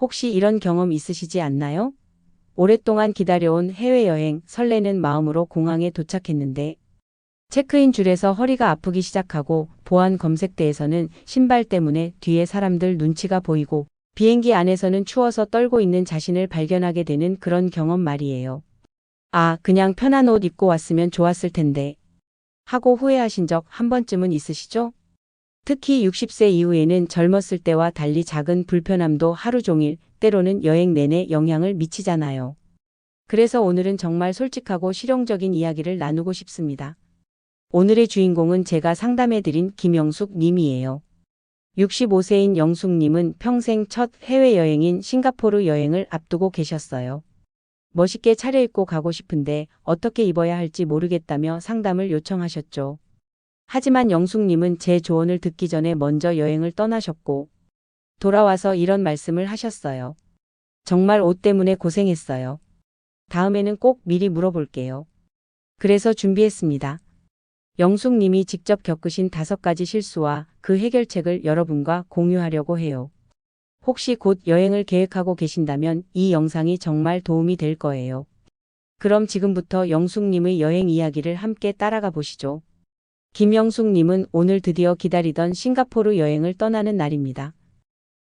혹시 이런 경험 있으시지 않나요? 오랫동안 기다려온 해외여행 설레는 마음으로 공항에 도착했는데 체크인 줄에서 허리가 아프기 시작하고 보안 검색대에서는 신발 때문에 뒤에 사람들 눈치가 보이고 비행기 안에서는 추워서 떨고 있는 자신을 발견하게 되는 그런 경험 말이에요. 아, 그냥 편한 옷 입고 왔으면 좋았을 텐데. 하고 후회하신 적 한 번쯤은 있으시죠? 특히 60세 이후에는 젊었을 때와 달리 작은 불편함도 하루 종일, 때로는 여행 내내 영향을 미치잖아요. 그래서 오늘은 정말 솔직하고 실용적인 이야기를 나누고 싶습니다. 오늘의 주인공은 제가 상담해드린 김영숙 님이에요. 65세인 영숙 님은 평생 첫 해외여행인 싱가포르 여행을 앞두고 계셨어요. 멋있게 차려입고 가고 싶은데 어떻게 입어야 할지 모르겠다며 상담을 요청하셨죠. 하지만 영숙님은 제 조언을 듣기 전에 먼저 여행을 떠나셨고, 돌아와서 이런 말씀을 하셨어요. 정말 옷 때문에 고생했어요. 다음에는 꼭 미리 물어볼게요. 그래서 준비했습니다. 영숙님이 직접 겪으신 다섯 가지 실수와 그 해결책을 여러분과 공유하려고 해요. 혹시 곧 여행을 계획하고 계신다면 이 영상이 정말 도움이 될 거예요. 그럼 지금부터 영숙님의 여행 이야기를 함께 따라가 보시죠. 김영숙님은 오늘 드디어 기다리던 싱가포르 여행을 떠나는 날입니다.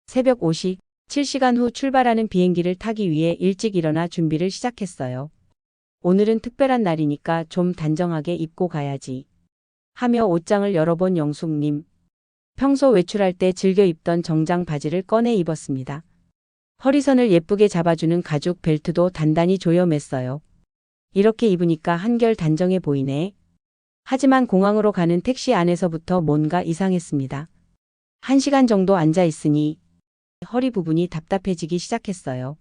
새벽 5시, 7시간 후 출발하는 비행기를 타기 위해 일찍 일어나 준비를 시작했어요. 오늘은 특별한 날이니까 좀 단정하게 입고 가야지. 하며 옷장을 열어본 영숙님. 평소 외출할 때 즐겨 입던 정장 바지를 꺼내 입었습니다. 허리선을 예쁘게 잡아주는 가죽 벨트도 단단히 조여맸어요. 이렇게 입으니까 한결 단정해 보이네. 하지만 공항으로 가는 택시 안에서부터 뭔가 이상했습니다. 한 시간 정도 앉아 있으니 허리 부분이 답답해지기 시작했어요.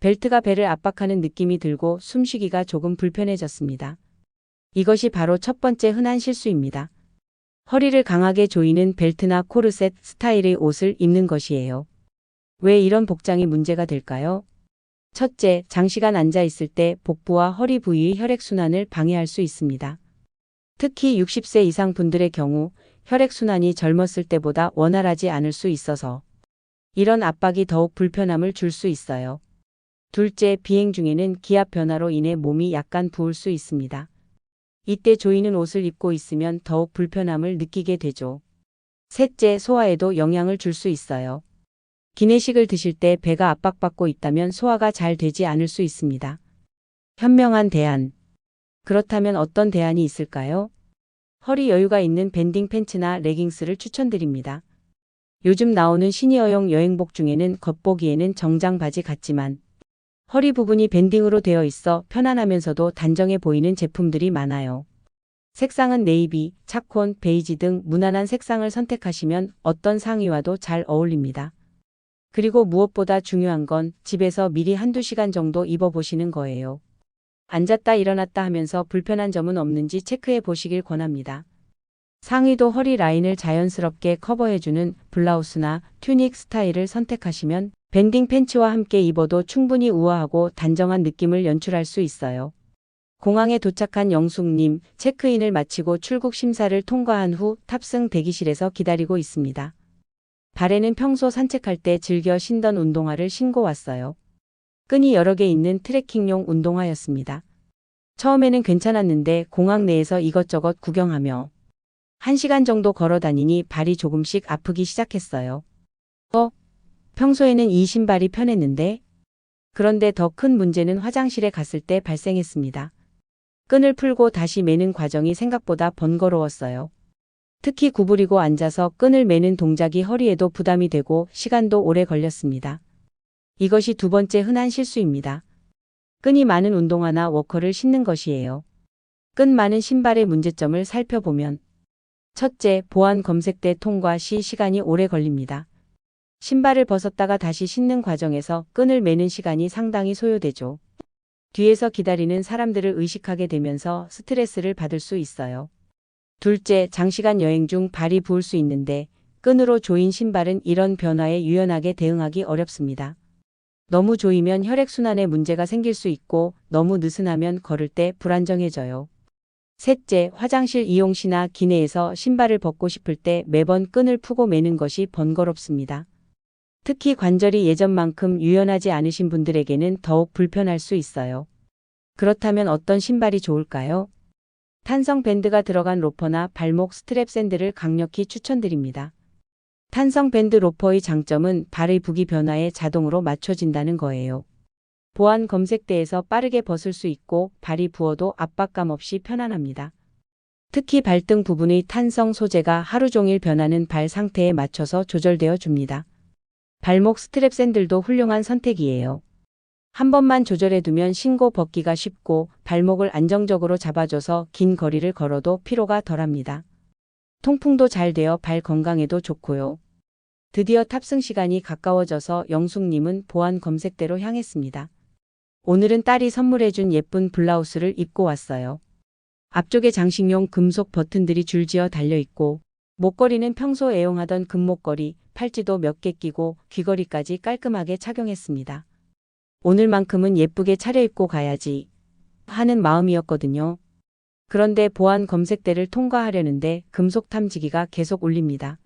벨트가 배를 압박하는 느낌이 들고 숨쉬기가 조금 불편해졌습니다. 이것이 바로 첫 번째 흔한 실수입니다. 허리를 강하게 조이는 벨트나 코르셋 스타일의 옷을 입는 것이에요. 왜 이런 복장이 문제가 될까요? 첫째, 장시간 앉아 있을 때 복부와 허리 부위의 혈액순환을 방해할 수 있습니다. 특히 60세 이상 분들의 경우 혈액순환이 젊었을 때보다 원활하지 않을 수 있어서 이런 압박이 더욱 불편함을 줄 수 있어요. 둘째, 비행 중에는 기압 변화로 인해 몸이 약간 부을 수 있습니다. 이때 조이는 옷을 입고 있으면 더욱 불편함을 느끼게 되죠. 셋째, 소화에도 영향을 줄 수 있어요. 기내식을 드실 때 배가 압박받고 있다면 소화가 잘 되지 않을 수 있습니다. 현명한 대안. 그렇다면 어떤 대안이 있을까요? 허리 여유가 있는 밴딩 팬츠나 레깅스를 추천드립니다. 요즘 나오는 시니어용 여행복 중에는 겉보기에는 정장 바지 같지만 허리 부분이 밴딩으로 되어 있어 편안하면서도 단정해 보이는 제품들이 많아요. 색상은 네이비, 차콘, 베이지 등 무난한 색상을 선택하시면 어떤 상의와도 잘 어울립니다. 그리고 무엇보다 중요한 건 집에서 미리 한두 시간 정도 입어보시는 거예요. 앉았다 일어났다 하면서 불편한 점은 없는지 체크해 보시길 권합니다. 상의도 허리 라인을 자연스럽게 커버해주는 블라우스나 튜닉 스타일을 선택하시면 밴딩 팬츠와 함께 입어도 충분히 우아하고 단정한 느낌을 연출할 수 있어요. 공항에 도착한 영숙님, 체크인을 마치고 출국 심사를 통과한 후 탑승 대기실에서 기다리고 있습니다. 발에는 평소 산책할 때 즐겨 신던 운동화를 신고 왔어요. 끈이 여러 개 있는 트레킹용 운동화였습니다. 처음에는 괜찮았는데 공항 내에서 이것저것 구경하며 한 시간 정도 걸어 다니니 발이 조금씩 아프기 시작했어요. 어? 평소에는 이 신발이 편했는데? 그런데 더 큰 문제는 화장실에 갔을 때 발생했습니다. 끈을 풀고 다시 매는 과정이 생각보다 번거로웠어요. 특히 구부리고 앉아서 끈을 매는 동작이 허리에도 부담이 되고 시간도 오래 걸렸습니다. 이것이 두 번째 흔한 실수입니다. 끈이 많은 운동화나 워커를 신는 것이에요. 끈 많은 신발의 문제점을 살펴보면 첫째, 보안 검색대 통과 시 시간이 오래 걸립니다. 신발을 벗었다가 다시 신는 과정에서 끈을 매는 시간이 상당히 소요되죠. 뒤에서 기다리는 사람들을 의식하게 되면서 스트레스를 받을 수 있어요. 둘째, 장시간 여행 중 발이 부을 수 있는데 끈으로 조인 신발은 이런 변화에 유연하게 대응하기 어렵습니다. 너무 조이면 혈액순환에 문제가 생길 수 있고 너무 느슨하면 걸을 때 불안정해져요. 셋째, 화장실 이용 시나 기내에서 신발을 벗고 싶을 때 매번 끈을 푸고 매는 것이 번거롭습니다. 특히 관절이 예전만큼 유연하지 않으신 분들에게는 더욱 불편할 수 있어요. 그렇다면 어떤 신발이 좋을까요? 탄성 밴드가 들어간 로퍼나 발목 스트랩 샌들을 강력히 추천드립니다. 탄성 밴드 로퍼의 장점은 발의 부기 변화에 자동으로 맞춰진다는 거예요. 보안 검색대에서 빠르게 벗을 수 있고 발이 부어도 압박감 없이 편안합니다. 특히 발등 부분의 탄성 소재가 하루 종일 변하는 발 상태에 맞춰서 조절되어 줍니다. 발목 스트랩 샌들도 훌륭한 선택이에요. 한 번만 조절해 두면 신고 벗기가 쉽고 발목을 안정적으로 잡아줘서 긴 거리를 걸어도 피로가 덜합니다. 통풍도 잘 되어 발 건강에도 좋고요. 드디어 탑승 시간이 가까워져서 영숙님은 보안 검색대로 향했습니다. 오늘은 딸이 선물해준 예쁜 블라우스를 입고 왔어요. 앞쪽에 장식용 금속 버튼들이 줄지어 달려있고 목걸이는 평소 애용하던 금목걸이, 팔찌도 몇 개 끼고 귀걸이까지 깔끔하게 착용했습니다. 오늘만큼은 예쁘게 차려입고 가야지 하는 마음이었거든요. 그런데 보안 검색대를 통과하려는데 금속 탐지기가 계속 울립니다.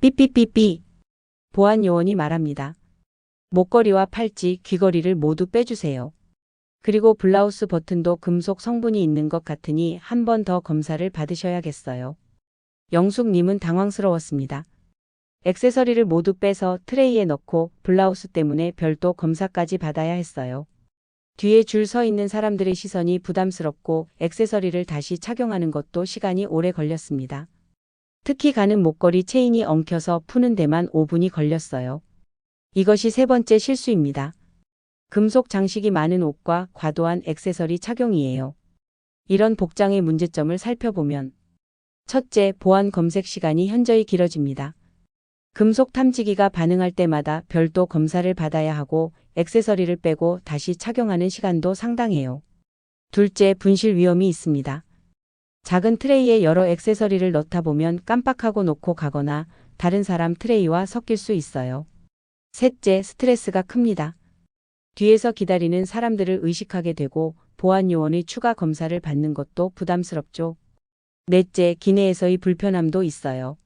삐삐삐삐. 보안 요원이 말합니다. 목걸이와 팔찌, 귀걸이를 모두 빼주세요. 그리고 블라우스 버튼도 금속 성분이 있는 것 같으니 한 번 더 검사를 받으셔야겠어요. 영숙님은 당황스러웠습니다. 액세서리를 모두 빼서 트레이에 넣고 블라우스 때문에 별도 검사까지 받아야 했어요. 뒤에 줄 서 있는 사람들의 시선이 부담스럽고 액세서리를 다시 착용하는 것도 시간이 오래 걸렸습니다. 특히 가는 목걸이 체인이 엉켜서 푸는 데만 5분이 걸렸어요. 이것이 세 번째 실수입니다. 금속 장식이 많은 옷과 과도한 액세서리 착용이에요. 이런 복장의 문제점을 살펴보면 첫째, 보안 검색 시간이 현저히 길어집니다. 금속 탐지기가 반응할 때마다 별도 검사를 받아야 하고 액세서리를 빼고 다시 착용하는 시간도 상당해요. 둘째, 분실 위험이 있습니다. 작은 트레이에 여러 액세서리를 넣다 보면 깜빡하고 놓고 가거나 다른 사람 트레이와 섞일 수 있어요. 셋째, 스트레스가 큽니다. 뒤에서 기다리는 사람들을 의식하게 되고 보안 요원의 추가 검사를 받는 것도 부담스럽죠. 넷째, 기내에서의 불편함도 있어요.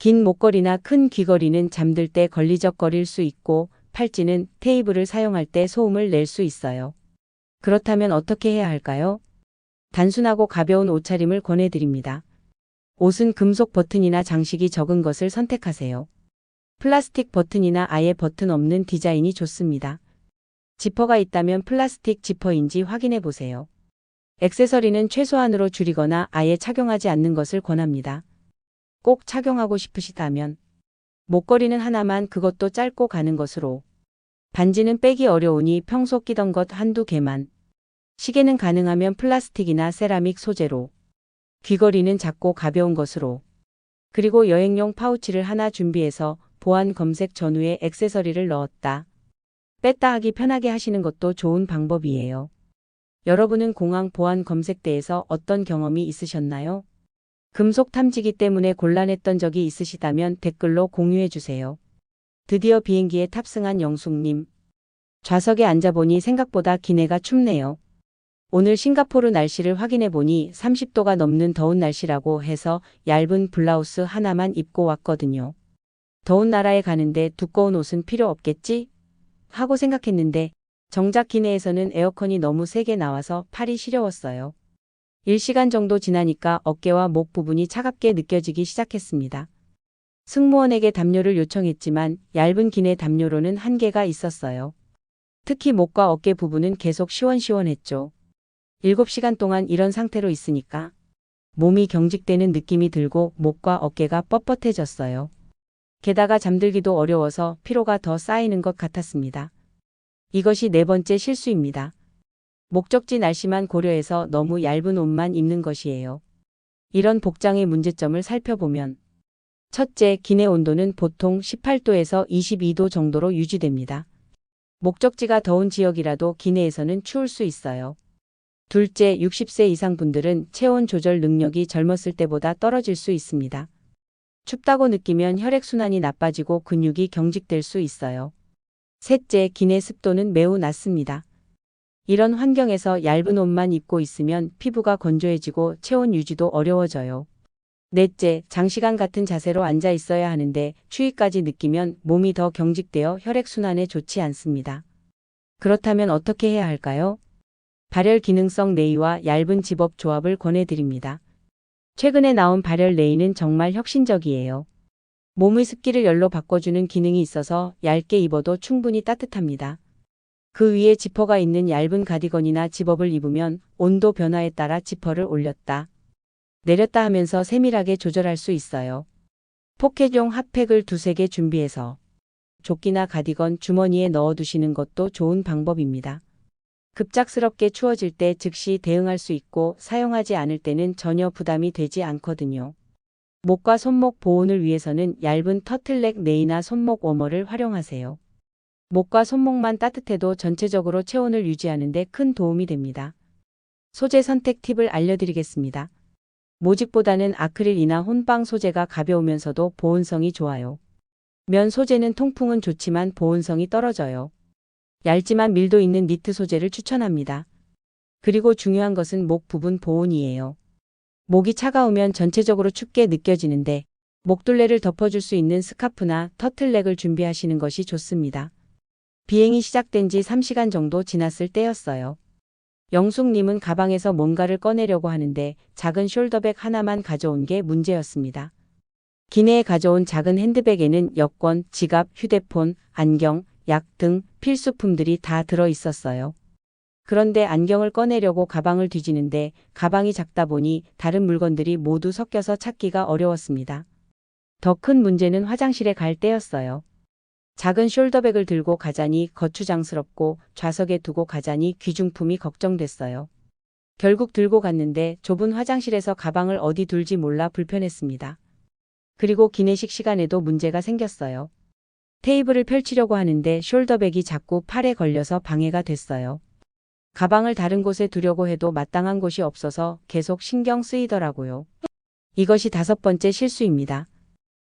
긴 목걸이나 큰 귀걸이는 잠들 때 걸리적거릴 수 있고 팔찌는 테이블을 사용할 때 소음을 낼 수 있어요. 그렇다면 어떻게 해야 할까요? 단순하고 가벼운 옷차림을 권해드립니다. 옷은 금속 버튼이나 장식이 적은 것을 선택하세요. 플라스틱 버튼이나 아예 버튼 없는 디자인이 좋습니다. 지퍼가 있다면 플라스틱 지퍼인지 확인해 보세요. 액세서리는 최소한으로 줄이거나 아예 착용하지 않는 것을 권합니다. 꼭 착용하고 싶으시다면 목걸이는 하나만 그것도 짧고 가는 것으로 반지는 빼기 어려우니 평소 끼던 것 한두 개만 시계는 가능하면 플라스틱이나 세라믹 소재로 귀걸이는 작고 가벼운 것으로 그리고 여행용 파우치를 하나 준비해서 보안 검색 전후에 액세서리를 넣었다. 뺐다 하기 편하게 하시는 것도 좋은 방법이에요. 여러분은 공항 보안 검색대에서 어떤 경험이 있으셨나요? 금속 탐지기 때문에 곤란했던 적이 있으시다면 댓글로 공유해 주세요. 드디어 비행기에 탑승한 영숙님. 좌석에 앉아보니 생각보다 기내가 춥네요. 오늘 싱가포르 날씨를 확인해 보니 30도가 넘는 더운 날씨라고 해서 얇은 블라우스 하나만 입고 왔거든요. 더운 나라에 가는데 두꺼운 옷은 필요 없겠지? 하고 생각했는데 정작 기내에서는 에어컨이 너무 세게 나와서 팔이 시려웠어요. 1시간 정도 지나니까 어깨와 목 부분이 차갑게 느껴지기 시작했습니다. 승무원에게 담요를 요청했지만 얇은 기내 담요로는 한계가 있었어요. 특히 목과 어깨 부분은 계속 시원시원했죠. 7시간 동안 이런 상태로 있으니까 몸이 경직되는 느낌이 들고 목과 어깨가 뻣뻣해졌어요. 게다가 잠들기도 어려워서 피로가 더 쌓이는 것 같았습니다. 이것이 네 번째 실수입니다. 목적지 날씨만 고려해서 너무 얇은 옷만 입는 것이에요. 이런 복장의 문제점을 살펴보면 첫째, 기내 온도는 보통 18도에서 22도 정도로 유지됩니다. 목적지가 더운 지역이라도 기내에서는 추울 수 있어요. 둘째, 60세 이상 분들은 체온 조절 능력이 젊었을 때보다 떨어질 수 있습니다. 춥다고 느끼면 혈액순환이 나빠지고 근육이 경직될 수 있어요. 셋째, 기내 습도는 매우 낮습니다. 이런 환경에서 얇은 옷만 입고 있으면 피부가 건조해지고 체온 유지도 어려워져요. 넷째, 장시간 같은 자세로 앉아 있어야 하는데 추위까지 느끼면 몸이 더 경직되어 혈액순환에 좋지 않습니다. 그렇다면 어떻게 해야 할까요? 발열 기능성 레이와 얇은 집업 조합을 권해드립니다. 최근에 나온 발열 레이는 정말 혁신적이에요. 몸의 습기를 열로 바꿔주는 기능이 있어서 얇게 입어도 충분히 따뜻합니다. 그 위에 지퍼가 있는 얇은 가디건이나 집업을 입으면 온도 변화에 따라 지퍼를 올렸다. 내렸다 하면서 세밀하게 조절할 수 있어요. 포켓용 핫팩을 두세 개 준비해서 조끼나 가디건 주머니에 넣어두시는 것도 좋은 방법입니다. 급작스럽게 추워질 때 즉시 대응할 수 있고 사용하지 않을 때는 전혀 부담이 되지 않거든요. 목과 손목 보온을 위해서는 얇은 터틀넥 네이나 손목 워머를 활용하세요. 목과 손목만 따뜻해도 전체적으로 체온을 유지하는 데 큰 도움이 됩니다. 소재 선택 팁을 알려드리겠습니다. 모직보다는 아크릴이나 혼방 소재가 가벼우면서도 보온성이 좋아요. 면 소재는 통풍은 좋지만 보온성이 떨어져요. 얇지만 밀도 있는 니트 소재를 추천합니다. 그리고 중요한 것은 목 부분 보온이에요. 목이 차가우면 전체적으로 춥게 느껴지는데 목둘레를 덮어줄 수 있는 스카프나 터틀넥을 준비하시는 것이 좋습니다. 비행이 시작된 지 3시간 정도 지났을 때였어요. 영숙님은 가방에서 뭔가를 꺼내려고 하는데 작은 숄더백 하나만 가져온 게 문제였습니다. 기내에 가져온 작은 핸드백에는 여권, 지갑, 휴대폰, 안경, 약 등 필수품들이 다 들어 있었어요. 그런데 안경을 꺼내려고 가방을 뒤지는데 가방이 작다 보니 다른 물건들이 모두 섞여서 찾기가 어려웠습니다. 더 큰 문제는 화장실에 갈 때였어요. 작은 숄더백을 들고 가자니 거추장스럽고 좌석에 두고 가자니 귀중품이 걱정됐어요. 결국 들고 갔는데 좁은 화장실에서 가방을 어디 둘지 몰라 불편했습니다. 그리고 기내식 시간에도 문제가 생겼어요. 테이블을 펼치려고 하는데 숄더백이 자꾸 팔에 걸려서 방해가 됐어요. 가방을 다른 곳에 두려고 해도 마땅한 곳이 없어서 계속 신경 쓰이더라고요. 이것이 다섯 번째 실수입니다.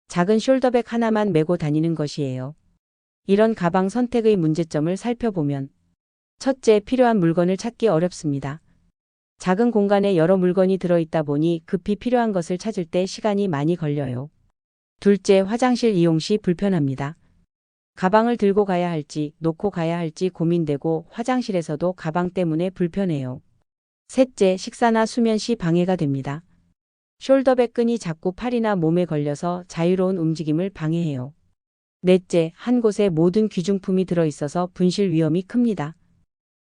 작은 숄더백 하나만 메고 다니는 것이에요. 이런 가방 선택의 문제점을 살펴보면 첫째, 필요한 물건을 찾기 어렵습니다. 작은 공간에 여러 물건이 들어있다 보니 급히 필요한 것을 찾을 때 시간이 많이 걸려요. 둘째, 화장실 이용 시 불편합니다. 가방을 들고 가야 할지 놓고 가야 할지 고민되고 화장실에서도 가방 때문에 불편해요. 셋째, 식사나 수면 시 방해가 됩니다. 숄더백 끈이 자꾸 팔이나 몸에 걸려서 자유로운 움직임을 방해해요. 넷째, 한 곳에 모든 귀중품이 들어있어서 분실 위험이 큽니다.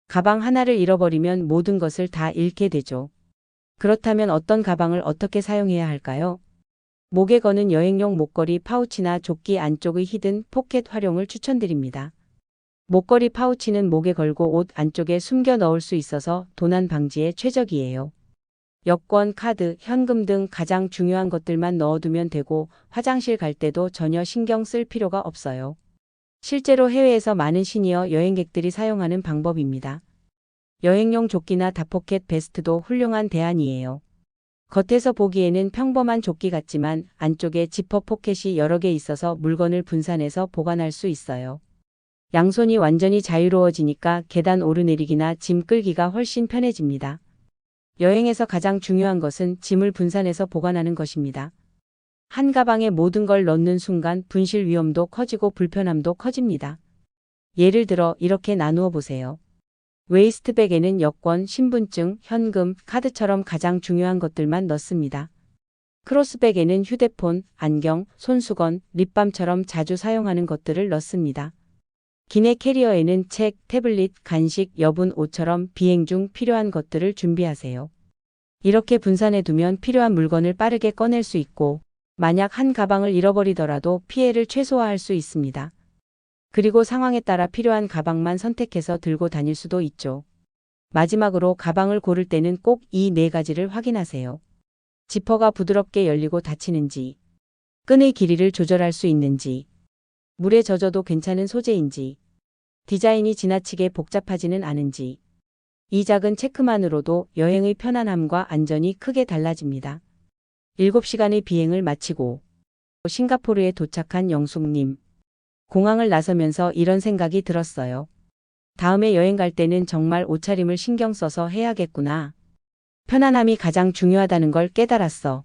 가방 하나를 잃어버리면 모든 것을 다 잃게 되죠. 그렇다면 어떤 가방을 어떻게 사용해야 할까요? 목에 거는 여행용 목걸이 파우치나 조끼 안쪽의 히든 포켓 활용을 추천드립니다. 목걸이 파우치는 목에 걸고 옷 안쪽에 숨겨 넣을 수 있어서 도난 방지에 최적이에요. 여권, 카드, 현금 등 가장 중요한 것들만 넣어두면 되고 화장실 갈 때도 전혀 신경 쓸 필요가 없어요. 실제로 해외에서 많은 시니어 여행객들이 사용하는 방법입니다. 여행용 조끼나 다포켓 베스트도 훌륭한 대안이에요. 겉에서 보기에는 평범한 조끼 같지만 안쪽에 지퍼 포켓이 여러 개 있어서 물건을 분산해서 보관할 수 있어요. 양손이 완전히 자유로워지니까 계단 오르내리기나 짐 끌기가 훨씬 편해집니다. 여행에서 가장 중요한 것은 짐을 분산해서 보관하는 것입니다. 한 가방에 모든 걸 넣는 순간 분실 위험도 커지고 불편함도 커집니다. 예를 들어 이렇게 나누어 보세요. 웨이스트백에는 여권, 신분증, 현금, 카드처럼 가장 중요한 것들만 넣습니다. 크로스백에는 휴대폰, 안경, 손수건, 립밤처럼 자주 사용하는 것들을 넣습니다. 기내 캐리어에는 책, 태블릿, 간식, 여분, 옷처럼 비행 중 필요한 것들을 준비하세요. 이렇게 분산해 두면 필요한 물건을 빠르게 꺼낼 수 있고, 만약 한 가방을 잃어버리더라도 피해를 최소화할 수 있습니다. 그리고 상황에 따라 필요한 가방만 선택해서 들고 다닐 수도 있죠. 마지막으로 가방을 고를 때는 꼭 이 네 가지를 확인하세요. 지퍼가 부드럽게 열리고 닫히는지, 끈의 길이를 조절할 수 있는지, 물에 젖어도 괜찮은 소재인지, 디자인이 지나치게 복잡하지는 않은지, 이 작은 체크만으로도 여행의 편안함과 안전이 크게 달라집니다. 7시간의 비행을 마치고 싱가포르에 도착한 영숙님. 공항을 나서면서 이런 생각이 들었어요. 다음에 여행 갈 때는 정말 옷차림을 신경 써서 해야겠구나. 편안함이 가장 중요하다는 걸 깨달았어.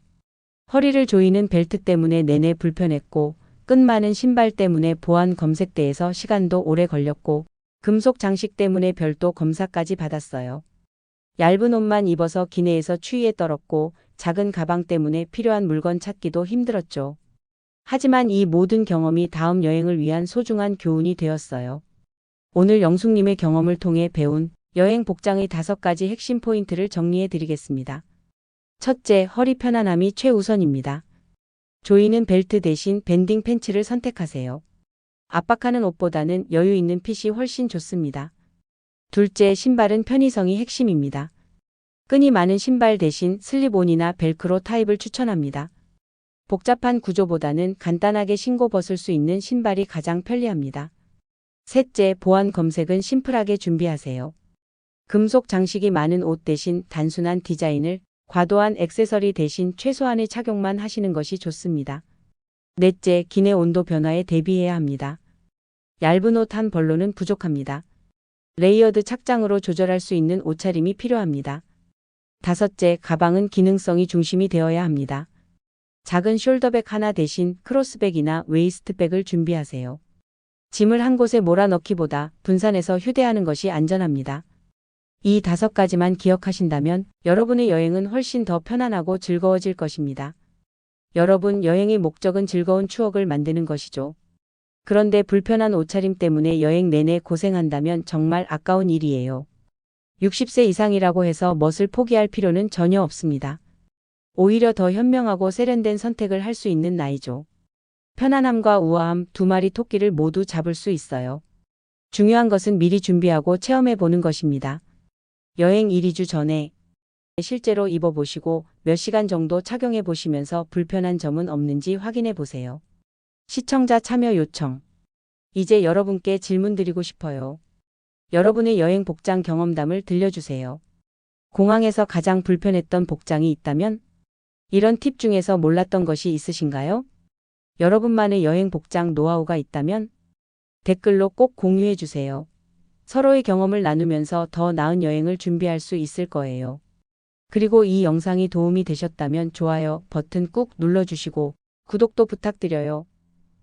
허리를 조이는 벨트 때문에 내내 불편했고 끈 많은 신발 때문에 보안 검색대에서 시간도 오래 걸렸고 금속 장식 때문에 별도 검사까지 받았어요. 얇은 옷만 입어서 기내에서 추위에 떨었고 작은 가방 때문에 필요한 물건 찾기도 힘들었죠. 하지만 이 모든 경험이 다음 여행을 위한 소중한 교훈이 되었어요. 오늘 영숙님의 경험을 통해 배운 여행 복장의 다섯 가지 핵심 포인트를 정리해 드리겠습니다. 첫째, 허리 편안함이 최우선입니다. 조이는 벨트 대신 밴딩 팬츠를 선택하세요. 압박하는 옷보다는 여유 있는 핏이 훨씬 좋습니다. 둘째, 신발은 편의성이 핵심입니다. 끈이 많은 신발 대신 슬립온이나 벨크로 타입을 추천합니다. 복잡한 구조보다는 간단하게 신고 벗을 수 있는 신발이 가장 편리합니다. 셋째, 보안 검색은 심플하게 준비하세요. 금속 장식이 많은 옷 대신 단순한 디자인을 과도한 액세서리 대신 최소한의 착용만 하시는 것이 좋습니다. 넷째, 기내 온도 변화에 대비해야 합니다. 얇은 옷 한 벌로는 부족합니다. 레이어드 착장으로 조절할 수 있는 옷차림이 필요합니다. 다섯째, 가방은 기능성이 중심이 되어야 합니다. 작은 숄더백 하나 대신 크로스백이나 웨이스트백을 준비하세요. 짐을 한 곳에 몰아넣기보다 분산해서 휴대하는 것이 안전합니다. 이 다섯 가지만 기억하신다면 여러분의 여행은 훨씬 더 편안하고 즐거워질 것입니다. 여러분, 여행의 목적은 즐거운 추억을 만드는 것이죠. 그런데 불편한 옷차림 때문에 여행 내내 고생한다면 정말 아까운 일이에요. 60세 이상이라고 해서 멋을 포기할 필요는 전혀 없습니다. 오히려 더 현명하고 세련된 선택을 할 수 있는 나이죠. 편안함과 우아함 두 마리 토끼를 모두 잡을 수 있어요. 중요한 것은 미리 준비하고 체험해 보는 것입니다. 여행 1, 2주 전에 실제로 입어보시고 몇 시간 정도 착용해 보시면서 불편한 점은 없는지 확인해 보세요. 시청자 참여 요청. 이제 여러분께 질문 드리고 싶어요. 여러분의 여행 복장 경험담을 들려주세요. 공항에서 가장 불편했던 복장이 있다면? 이런 팁 중에서 몰랐던 것이 있으신가요? 여러분만의 여행 복장 노하우가 있다면? 댓글로 꼭 공유해 주세요. 서로의 경험을 나누면서 더 나은 여행을 준비할 수 있을 거예요. 그리고 이 영상이 도움이 되셨다면 좋아요 버튼 꾹 눌러주시고 구독도 부탁드려요.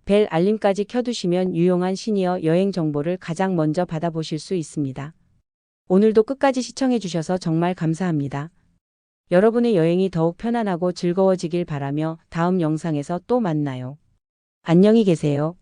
벨 알림까지 켜두시면 유용한 시니어 여행 정보를 가장 먼저 받아보실 수 있습니다. 오늘도 끝까지 시청해주셔서 정말 감사합니다. 여러분의 여행이 더욱 편안하고 즐거워지길 바라며 다음 영상에서 또 만나요. 안녕히 계세요.